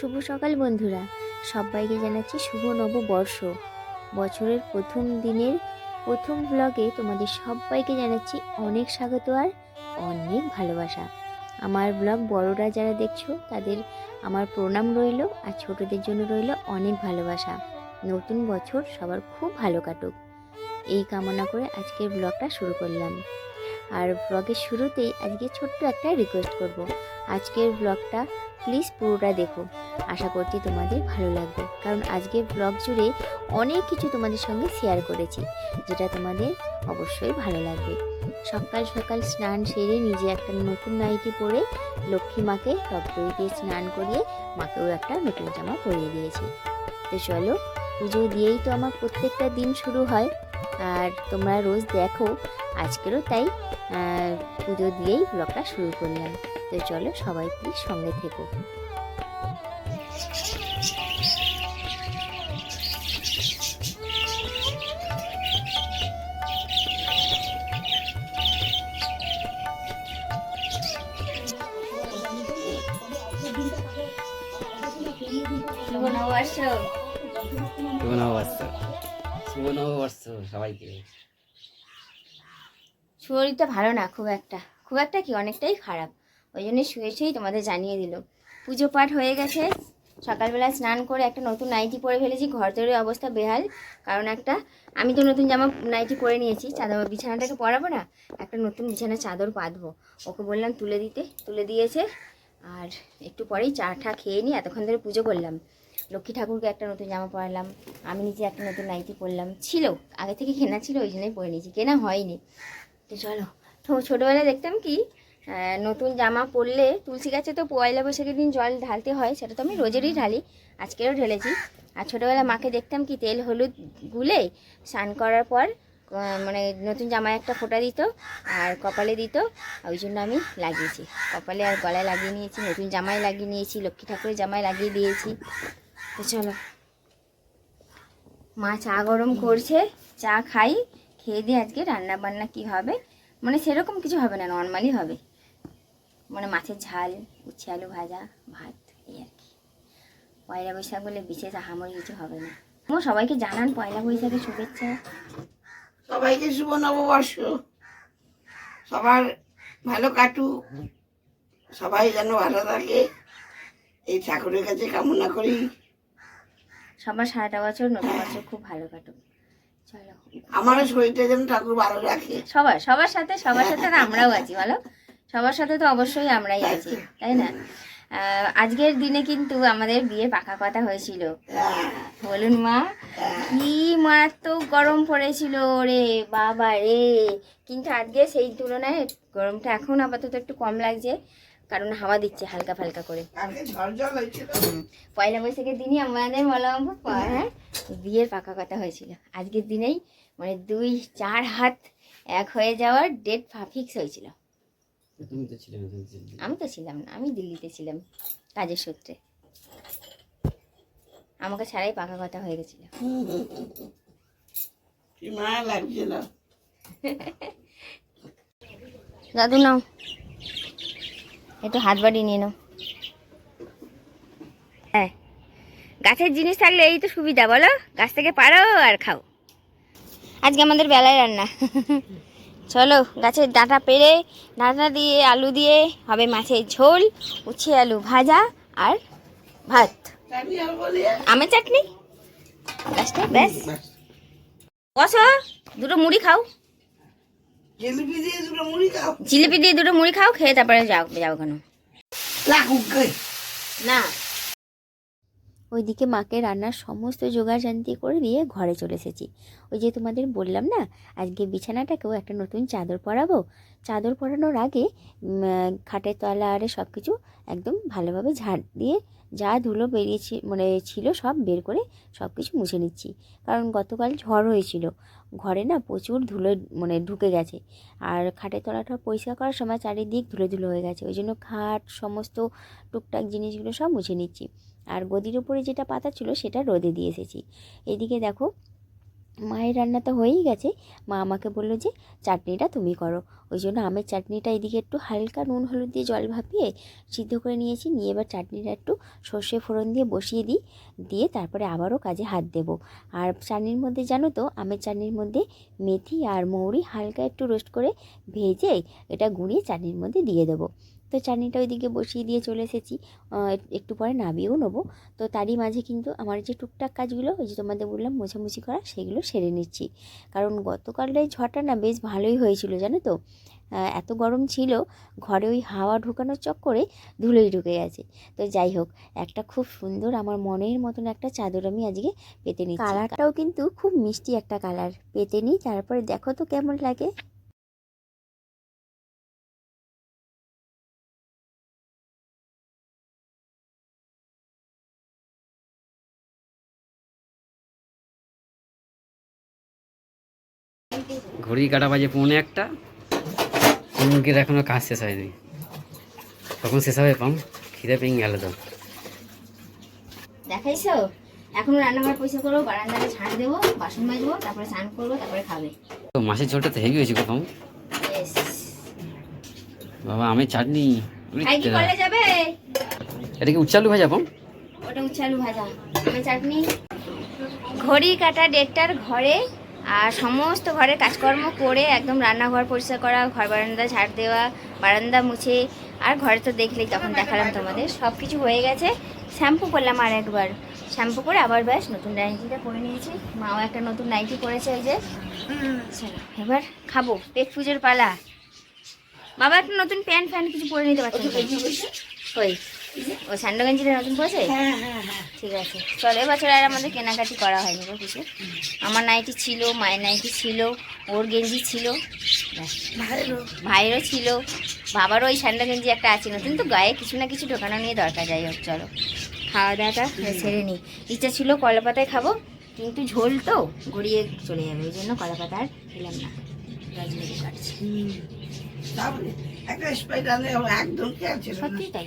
শুভ সকাল বন্ধুরা। সবাইকে জানাচ্ছি শুভ নববর্ষ। বছরের প্রথম দিনের প্রথম ব্লগে তোমাদের সবাইকে জানাচ্ছি অনেক স্বাগত আর অনেক ভালোবাসা। আমার ব্লগ বড়রা যারা দেখছ, তাদের আমার প্রণাম রইল আর ছোটদের জন্য রইল অনেক ভালোবাসা। নতুন বছর সবার খুব ভালো কাটুক। এই কামনা করে আজকের ব্লগটা শুরু করলাম। আর ব্লগের শুরুতেই আজকে ছোট্ট একটা রিকোয়েস্ট করব। আজকের ব্লগটা প্লিজ পুরোটা দেখো। আশা করছি তোমাদের ভালো লাগবে। কারণ আজকের ব্লগ জুড়ে অনেক কিছু তোমাদের সঙ্গে শেয়ার করেছি, যেটা তোমাদের অবশ্যই ভালো লাগবে। সকাল সকাল স্নান সেরে নিজে একটা নতুন নাইটি পরে লক্ষ্মী মাকে দই দিয়ে স্নান করিয়ে মাকেও একটা নতুন জামা পরিয়ে দিয়েছি। তো চলো, পুজো দিয়েই তো আমার প্রত্যেকটা দিন শুরু হয়। আর তোমরা রোজ দেখো, আজকেরও তাই পুজো দিয়েই ব্লগটা শুরু করলাম। তো চলো সবাই প্লিজ সঙ্গে থেকো। শরীরটা ভালো না, খুব একটা। খুব একটা কি? অনেকটাই খারাপ। ওই জন্য শুয়েছেই তোমাদের জানিয়ে দিল। পুজো পাঠ হয়ে গেছে। সকালবেলা স্নান করে একটা নতুন নাইটি পরে ফেলেছি। ঘর তৈরি অবস্থা বেহাল। কারণ একটা, আমি তো নতুন জামা নাইটি পরে নিয়েছি। চাদর বিছানাটাকে পরাবো না, একটা নতুন বিছানা চাদর পাতবো। ওকে বললাম তুলে দিতে, তুলে দিয়েছে। আর একটু পরেই চা ঠা খেয়ে নিই এতক্ষণ ধরে পুজো করলাম। লক্ষ্মী ঠাকুরকে একটা নতুন জামা পরালাম। আমি নিজে একটা নতুন নাইটি পরলাম। ছিল, আগে থেকে কেনা ছিল, ওই জন্যই পরে নিয়েছি। কেনা হয়নি। তো চলো, তো ছোটোবেলায় দেখতাম কি নতুন জামা পরলে তুলসী গাছে তো পয়লা বৈশাখের দিন জল ঢালতে হয়, সেটা তো আমি রোজেরই ঢালি, আজকেরও ঢেলেছি। আর ছোটোবেলায় মাকে দেখতাম কি তেল হলুদ গুলে স্নান করার পর মানে নতুন জামায় একটা ফোঁটা দিত আর কপালে দিত ওই জন্য আমি লাগিয়েছি। কপালে আর গলায় লাগিয়ে নিয়েছি, নতুন জামায় লাগিয়ে নিয়েছি, লক্ষ্মী ঠাকুরের জামায় লাগিয়ে দিয়েছি। তো চলো। মা চা গরম করছে, চা খাই, খেয়ে দিয়ে আজকে রান্না বান্না কি হবে? মানে সেরকম কিছু হবে না নর্মালি হবে। মানে মাছের ঝাল উচ্ছে আলু ভাজা ভাত এই আর কি। পয়লা বৈশাখ বলে বিশেষ আহামরি কিছু হবে না। ও সবাইকে জানান পয়লা বৈশাখের শুভেচ্ছা। সবাইকে শুভ নববর্ষ। সবার ভালো কাটুক। সবাই যেন ভালো থাকে। এই ঠাকুরের কাছে কামনা করি। সবার সারাটা বছর নতুন বছর খুব ভালো কাটুক। চলো। আমারও শরীরটা যেন ঠাকুর ভালো রাখে। সবার সবার সাথে সবার সাথে আমরাও আছি বলো। সবার সাথে তো অবশ্যই আমরাই আছি তাই না? আজকের দিনে কিন্তু আমাদের বিয়ে পাকা কথা হয়েছিল। বলুন মা কি মারাত্মক গরম পড়েছিল রে বাবা রে। কিন্তু আজকে সেই তুলনায় গরমটা এখন আপাতত একটু কম লাগছে কারণ হাওয়া দিচ্ছে হালকা ফালকা করে। পয়লা বৈশাখের দিনই আমাদের মলম্ব হ্যাঁ বিয়ের পাকা কথা হয়েছিল। আজকের দিনেই মানে দুই চার হাত এক হয়ে যাওয়ার ডেট ফিক্স হয়েছিল। তুমি তো ছিলে না, আমি তো ছিলাম না আমি দিল্লিতে ছিলাম কাজের সূত্রে। আমাকে ছাড়াই পাকা কথা হয়ে গেছিল। কি মায়া লাগছিল। দাদু নাও। একটু হাত বাড়ি নিয়ে নাও। হ্যাঁ গাছের জিনিস থাকলে এই তো সুবিধা বলো। গাছ থেকে পারো আর খাও। আজকে আমাদের বেলায় রান্না। চলো গাছের ডাঁটা পেড়ে ডাঁটা দিয়ে আলু দিয়ে হবে মাছের ঝোল উচ্ছে আলু ভাজা আর ভাত? আমের চাটনি? গাছটা ব্যাস। ব্যাস। বসো দুটো মুড়ি খাও। জিলিপি দিয়ে দুটো মুড়ি খাও। খেয়ে তারপরে যাও যাও কেন না। ওইদিকে মাকে রান্নার সমস্ত জোগাড় জানতি করে দিয়ে ঘরে চলে এসেছি। ওই যে তোমাদের বললাম না, আজকে বিছানাটাকেও একটা নতুন চাদর পরাবো। চাদর পরানোর আগে খাটের তলা আরে সব কিছু একদম ভালোভাবে ঝাড় দিয়ে যা ধুলো বেরিয়েছি মানে ছিল সব বের করে সব কিছু মুছে নিচ্ছি। কারণ গতকাল ঝড় হয়েছিল। ঘরে না প্রচুর ধুলো মানে ঢুকে গেছে। আর খাটের তলাটা পরিষ্কার করার সময় চারিদিক ধুলো ধুলো হয়ে গেছে। ওই জন্য খাট, সমস্ত টুকটাক জিনিসগুলো সব মুছে নিচ্ছি। আর গদির উপরে যেটা পাতা ছিল সেটা রোদে দিয়ে এসেছি। এদিকে দেখো, মায়ের রান্না তো হয়েই গেছে। মা আমাকে বলল যে, চাটনিটা তুমি করো। ওই জন্য আমের চাটনিটা এদিকে একটু হালকা নুন হলুদ দিয়ে জল ভাপিয়ে সিদ্ধ করে নিয়েছি। নিয়ে এবার চাটনিটা একটু সর্ষে ফোড়ন দিয়ে বসিয়ে দিই। দিয়ে তারপরে আবারও কাজে হাত দেবো। আর চাটনির মধ্যে জানো তো, আমের চাটনির মধ্যে মেথি আর মৌরি হালকা একটু রোস্ট করে ভেজে এটা গুঁড়িয়ে চাটনির মধ্যে দিয়ে দেবো। তো চাটনিটা ওইদিকে বসিয়ে দিয়ে চলে এসেছি। একটু পরে নামিয়েও নেব। তো তারই মাঝে কিন্তু আমার যে টুকটাক কাজগুলো, ওই যে তোমাদের বললাম মোছামুছি করা, সেগুলো সেরে নিচ্ছি। কারণ গতকালের ঝড়টা না বেশ ভালোই হয়েছিল, জানো তো? এত গরম ছিল, ঘরে ওই হাওয়া ঢুকানোর চক্করে ধুলোই ঢুকে গেছে। তো যাই হোক, একটা খুব সুন্দর আমার মনের মতন একটা চাদর আমি আজকে পেতে নিচ্ছি। কালারটাও কিন্তু খুব মিষ্টি একটা কালার। পেতে নিই তারপরে দেখো তো কেমন লাগে। ঘড়ি কাটা বাজে পৌনে একটা। মুরগির এখনও কাজ শেষ হয়নি। তখন শেষ হবে পাম খিদে পেয়ে গেল তো। দেখাইছো? এখন রান্নাঘর পয়সা করব বারান্দাটা ঝাড় দেবো বাসন মাজবো তারপরে স্নান করব তারপরে খাবে। তো মাছের ঝোলটা তো হেভি হয়েছে পাম। বাবা আমের চাটনি যাবে? এটা কি উচ্চালু ভাজা পাম? ওটা উচ্ছালু ভাজা। আমি চাটনি। ঘড়ি কাটা ডেটটার ঘরে আর সমস্ত ঘরের কাজকর্ম করে একদম রান্নাঘর পরিষ্কার করা ঘর বারান্দা ঝাড় দেওয়া বারান্দা মুছে আর ঘরে তো দেখলেই তখন দেখালাম তোমাদের সব কিছু হয়ে গেছে। শ্যাম্পু করলাম আর একবার। শ্যাম্পু করে আবার ব্যাস নতুন নাইটিটা পরে নিয়েছি। মাও একটা নতুন নাইটি পরেছে ওই যে। এবার খাব পেট পুজোর পালা। বাবা একটা নতুন প্যান্ট ফ্যান্ট কিছু পরে নিতে পারছেন ওই। ও স্যান্ডো গেঞ্জিটা নতুন পরেছে হ্যাঁ হ্যাঁ হ্যাঁ। ঠিক আছে। চলো এবছর আর আমাদের কেনাকাটি করা হয়নি গো কিছু। আমার নাইটি ছিল মায়ের নাইটি ছিল ওর গেঞ্জি ছিল। ভাইয়েরও। ছিল। বাবারও ওই স্যান্ডো গেঞ্জি একটা আছে নতুন তো গায়ে কিছু না কিছু ঢোকানো নিয়ে দরকার যাই হোক চলো। খাওয়া দাওয়াটা ছেড়ে নিই ইচ্ছা ছিল কলা পাতায় খাব কিন্তু ঝোল তো গড়িয়ে চলে যাবে ওই জন্য কলা পাতা আর খেলাম না। রাজনীতি কাটছে। একদম সত্যি তাই।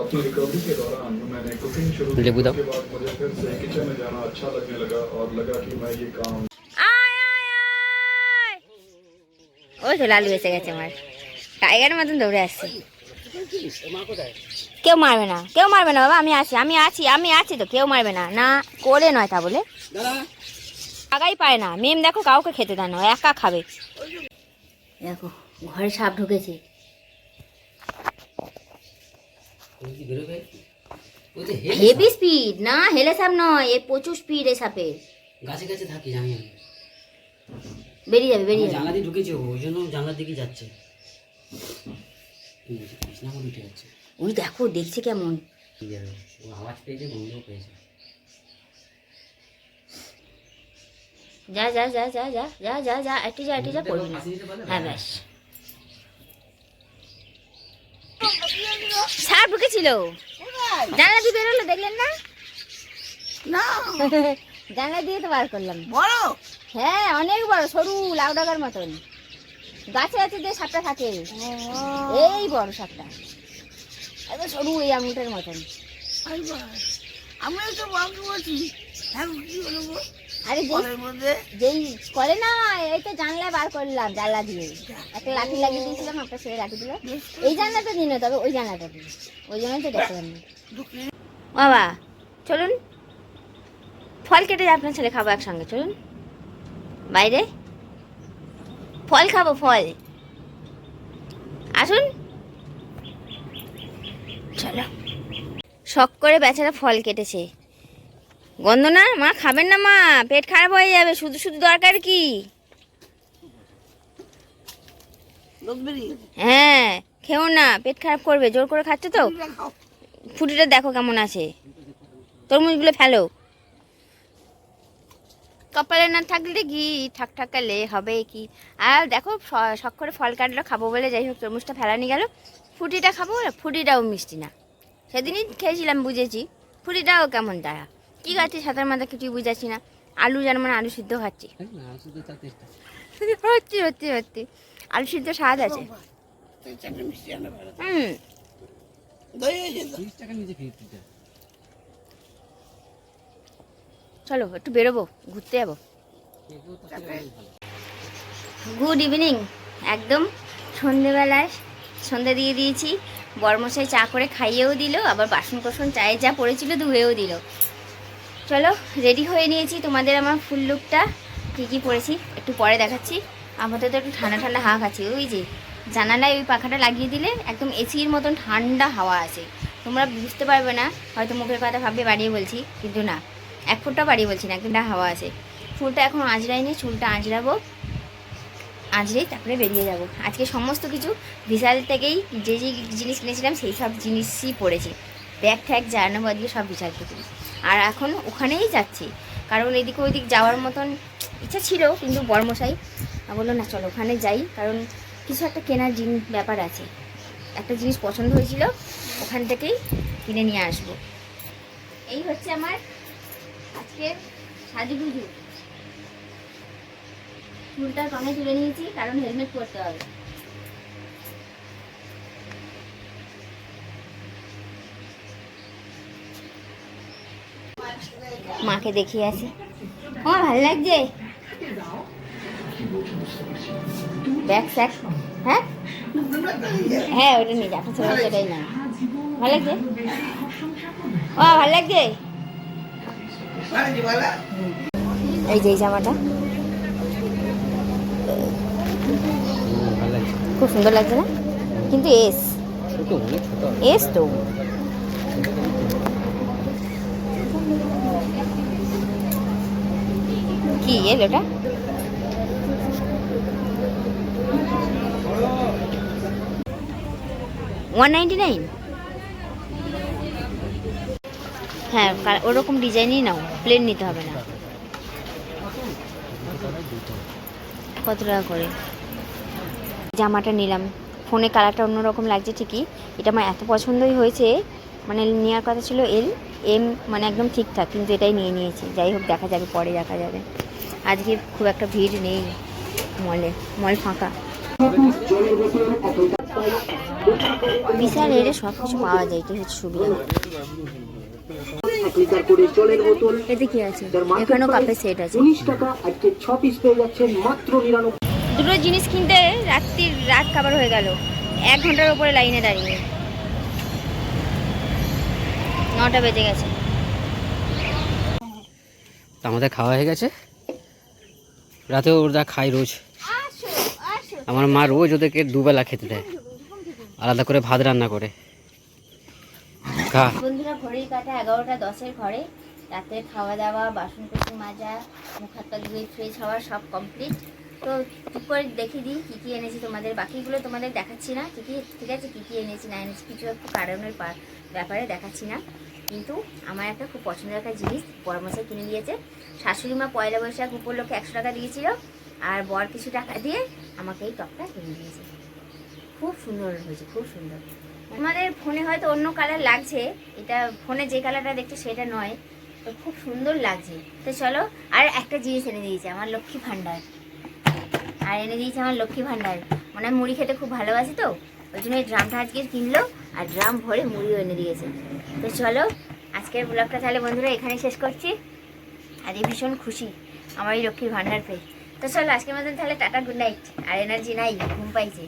अपनी रिकवरी के दौरान मैंने कुकिंग शुरू की लेबू दाओ। उसके बाद मुझे फिर से किचन में जाना अच्छा लगने लगा और लगा कि मैं ये काम আয় আয় আয় ওই তো লালু এসে গেছে আমার টাইগারের মতন দৌড়ে আসছে কেউ মারবে না কেউ মারবে না বাবা আমি আছি আমি আছি আমি আছি তো কেউ মারবে না না করে নয় তা বলে আগাই পায় না মেম দেখো কাউকে খেতে দেয় না ও একা খাবে দেখো ঘরে সাপ ঢুকেছে হেভি স্পিড না হেলে সাপ নয় এ প্রচুর স্পিড এই সাপের গাছে গাছে থাকি জানি বেরিয়ে যাবে বেরিয়ে যাবে। জানলা দিয়ে ঢুকেছে ওই জন্য জানলার দিকে যাচ্ছে। ওই দেখো দেখছে কেমন। আওয়াজ পেয়েছে গন্ধও পেয়েছে। যা যা যা যা যা যা যা যা একটু যা একটু যা করবি হ্যাঁ ব্যাস। সাপ ঢুকেছিল জানলা দিয়ে বেরোলো দেখলেন না? না। জানলা দিয়ে তো বার করলাম। বড়? হ্যাঁ অনেক বড় সরু লাউ ডাগার মতন। গাছে আছে যে সাপটা থাকে? এই বড় সাপটা। এত সরু এই আঙুলটার মতন। আমি তো করছি হ্যাঁ আরে মধ্যে? যেই করে না এই তো জানলায় বার করলাম জানলা দিয়ে। একটা লাঠি লাগিয়ে দিয়েছিলাম একটা ছেলে লাঠি দিল। এই জানলাটা দিন তবে ওই জানলাটা দিন ওই জন্যই তো দেখতে বাবা চলুন। ফল কেটে আপনার ছেলে খাব একসঙ্গে চলুন। বাইরে। ফল খাব ফল। আসুন। চলো। শখ করে বেচারা ফল কেটেছে। গন্ধ না? মা খাবেন না মা। পেট খারাপ হয়ে যাবে। শুধু শুধু দরকার কি? হ্যাঁ খেও না। পেট খারাপ করবে। জোর করে খাচ্ছে তো? ফুটিটা দেখো কেমন আছে। তরমুজগুলো ফেলো। কপালে না থাকলে ঘি ঠাক ঠাকালে হবে কি? আর দেখো শখ করে ফল কাটলো খাব বলে যাই হোক তরমুজটা ফেলানি গেল। ফুটিটা খাব ফুটিটাও মিষ্টি না। সেদিনই খেয়েছিলাম বুঝেছি। ফুটিটাও কেমন তারা কী গাছে সাঁতার মাথা কিছুই বুঝাচ্ছি না। আলু যেন মানে আলু সিদ্ধ খাচ্ছি। সত্যি সত্যি সত্যি আলু সিদ্ধ স্বাদ আছে। হুম। চলো একটু বেরোবো ঘুরতে যাব। গুড ইভিনিং একদম সন্ধেবেলায় সন্ধে দিয়ে দিয়েছি। বরমশাই চা করে খাইয়েও দিল আবার বাসন কোসন চায়ে যা পড়েছিল ধুয়েও দিল। চলো রেডি হয়ে নিয়েছি তোমাদের আমার ফুল লুকটা কী কী পরেছি, একটু পরে দেখাচ্ছি। আপাতত একটু ঠান্ডা ঠান্ডা হাওয়া খাচ্ছি, ওই যে জানালায় ওই পাখাটা লাগিয়ে দিলে একদম এসির মতন ঠান্ডা হাওয়া আছে তোমরা বুঝতে পারবে না, হয়তো মুখের কথা ভাববে বাড়িয়ে বলছি, কিন্তু না, এক ফুটটা বাড়িয়ে বলছি না, একদম হাওয়া আছে ফুলটা এখন আঁচড়াইনি চুলটা আঁচড়াবো, আঁচড়েই তারপরে বেরিয়ে যাব। আজকে সমস্ত কিছু বিশাল থেকেই যে যে জিনিস কিনেছিলাম, সেই সব জিনিসই পড়েছি। ব্যাগ ট্যাগ জানানো দিয়ে সব বিশাল থেকে আর এখন ওখানেই যাচ্ছি। কারণ এদিক ওইদিক যাওয়ার মতন ইচ্ছা ছিল, কিন্তু বর্মশাই বলল, না, চলো ওখানে যাই। কারণ কিছু একটা কেনার জিনিস ব্যাপার আছে। একটা জিনিস পছন্দ হয়েছিল, ওখান থেকেই কিনে নিয়ে আসব। এই হচ্ছে আমার আজকে সাজুগুজু চুলটা কানে তুলে নিয়েছি, কারণ হেলমেট পরতে হবে। মাকে দেখিয়ে আসি। আমার ভালো লাগছে? ব্যাগ স্যাক হ্যাঁ? হ্যাঁ ওটা নিয়ে যা আপনার ছেলে ওটাই না ভালো লাগছে? ও ভালো লাগছে? এই যে জামাটা। খুব সুন্দর লাগছে না? কিন্তু এস। এস তো। কি এল ওটা? ওয়ান নাইন হ্যাঁ ওরকম ডিজাইনই নাও প্লেন নিতে হবে না। কত টাকা করে? জামাটা নিলাম। ফোনে কালারটা অন্যরকম লাগছে ঠিকই। এটা আমার এত পছন্দই হয়েছে। মানে নেওয়ার কথা ছিল এল, এম মানে একদম ঠিকঠাক, কিন্তু এটাই নিয়ে নিয়েছি। যাই হোক, দেখা যাবে, পরে দেখা যাবে। আজকে খুব একটা ভিড় নেই মলে, মল ফাঁকা। বিশাল রেটে সব কিছু পাওয়া যায় হচ্ছে সুবিধা? কাপের সেট আছে। দুটো জিনিস কিনতে রাত্রির রাত খাবার হয়ে গেল। এক ঘণ্টার উপরে লাইনে দাঁড়িয়ে। নটা বেজে গেছে। আমাদের খাওয়া হয়ে গেছে? রাতেও ওরা খায় রোজ। আমার মা রোজ ওদেরকে দুবেলা খেতে দেয়। আলাদা করে ভাত রান্না করে। বন্ধুরা ঘড়ির কাটা এগারোটা দশের ঘরে। রাতে খাওয়া দাওয়া বাসন কুসন মাজা মুখ হাত ধুয়ে ফ্রেশ হওয়া সব কমপ্লিট তো ঠিক করে দেখে দিই কী কী এনেছি তোমাদের। বাকিগুলো তোমাদের দেখাচ্ছি না। ঠিকই ঠিক আছে কী কী এনেছি না এনেছি কিছু একটু কারণের ব্যাপারে দেখাচ্ছি না। কিন্তু আমার একটা খুব পছন্দের একটা জিনিস পরামর্শে কিনে দিয়েছে। শাশুড়ি মা পয়লা বৈশাখ উপলক্ষে একশো টাকা দিয়েছিল আর বর কিছু টাকা দিয়ে আমাকে এই টপটা কিনে দিয়েছে। খুব সুন্দর হয়েছে, খুব সুন্দর। আমাদের ফোনে হয়তো অন্য কালার লাগছে, এটা ফোনে যে কালারটা দেখছে সেটা নয়, তো খুব সুন্দর লাগছে। তো চলো, আর একটা জিনিস এনে দিয়েছে আমার লক্ষ্মী ভাণ্ডার। আর এনে দিয়েছে আমার লক্ষ্মী ভাণ্ডার। মানে মুড়ি খেতে খুব ভালোবাসি তো, ওই জন্য এই ড্রামটা আজকে কিনলো। আর ড্রাম ভরে মুড়িও এনে দিয়েছে। তো চলো, আজকের ব্লগটা তাহলে বন্ধুরা এখানে শেষ করছি। আজ ভীষণ খুশি আমার এই লক্ষ্মীর ভাণ্ডার পেয়ে। তো চলো, আজকের মতন তাহলে টাটা গুড নাইট আর এনার্জি নাই, ঘুম পাইছে।